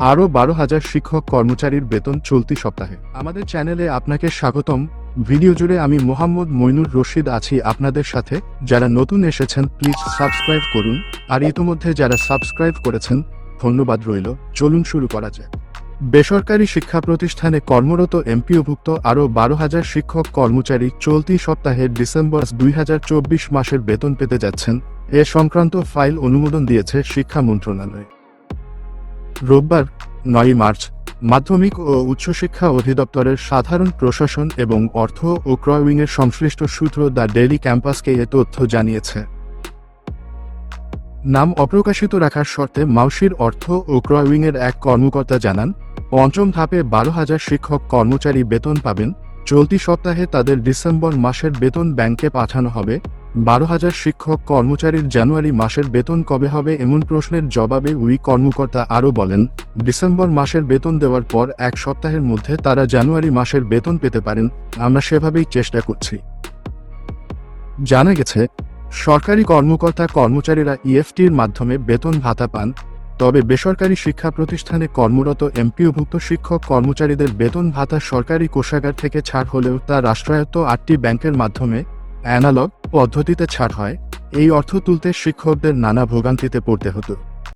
আরও বারো হাজার শিক্ষক কর্মচারীর বেতন চলতি সপ্তাহে। আমাদের চ্যানেলে আপনাকে স্বাগতম। ভিডিও জুড়ে আমি মোহাম্মদ মইনুর রশিদ আছি আপনাদের সাথে। যারা নতুন এসেছেন, প্লিজ সাবস্ক্রাইব করুন। আর ইতিমধ্যে যারা সাবস্ক্রাইব করেছেন, ধন্যবাদ রইল। চলুন শুরু করা যাক। বেসরকারি শিক্ষা প্রতিষ্ঠানে কর্মরত এমপিওভুক্ত আরও বারো হাজার শিক্ষক কর্মচারী চলতি সপ্তাহে ডিসেম্বর দুই হাজার চব্বিশ মাসের বেতন পেতে যাচ্ছেন। এ সংক্রান্ত ফাইল অনুমোদন দিয়েছে শিক্ষা মন্ত্রণালয়। রোববার নয় মার্চ, মাধ্যমিক ও উচ্চশিক্ষা অধিদপ্তরের সাধারণ প্রশাসন এবং অর্থ ও ক্রয় উইংয়ের সংশ্লিষ্ট সূত্র দ্য ডেইলি ক্যাম্পাসকে এ তথ্য জানিয়েছে। নাম অপ্রকাশিত রাখার শর্তে মাউসির অর্থ ও ক্রয় উইংয়ের এক কর্মকর্তা জানান, পঞ্চম ধাপে বারো হাজার শিক্ষক কর্মচারী বেতন পাবেন, চলতি সপ্তাহে তাদের ডিসেম্বর মাসের বেতন ব্যাংকে পাঠানো হবে বারো হাজার শিক্ষক কর্মচারীর জানুয়ারি মাসের বেতন কবে হবে এমন প্রশ্নের জবাবে উই কর্মকর্তা আরও বলেন, ডিসেম্বর মাসের বেতন দেওয়ার পর এক সপ্তাহের মধ্যে তারা জানুয়ারি মাসের বেতন পেতে পারেন, আমরা সেভাবেই চেষ্টা করছি। জানা গেছে, সরকারি কর্মকর্তা কর্মচারীরা ইএফটির মাধ্যমে বেতন ভাতা পান, তবে বেসরকারি শিক্ষা প্রতিষ্ঠানে কর্মরত এমপিওভুক্ত শিক্ষক কর্মচারীদের বেতন ভাতা সরকারি কোষাগার থেকে ছাড় হলেও তা রাষ্ট্রায়ত্ত আটটি ব্যাংকের মাধ্যমে অ্যানালগ পদ্ধতিতে ছাড় হয় এই অর্থ তুলতে শিক্ষকদের নানা ভোগান্তিতে পড়তে হতো।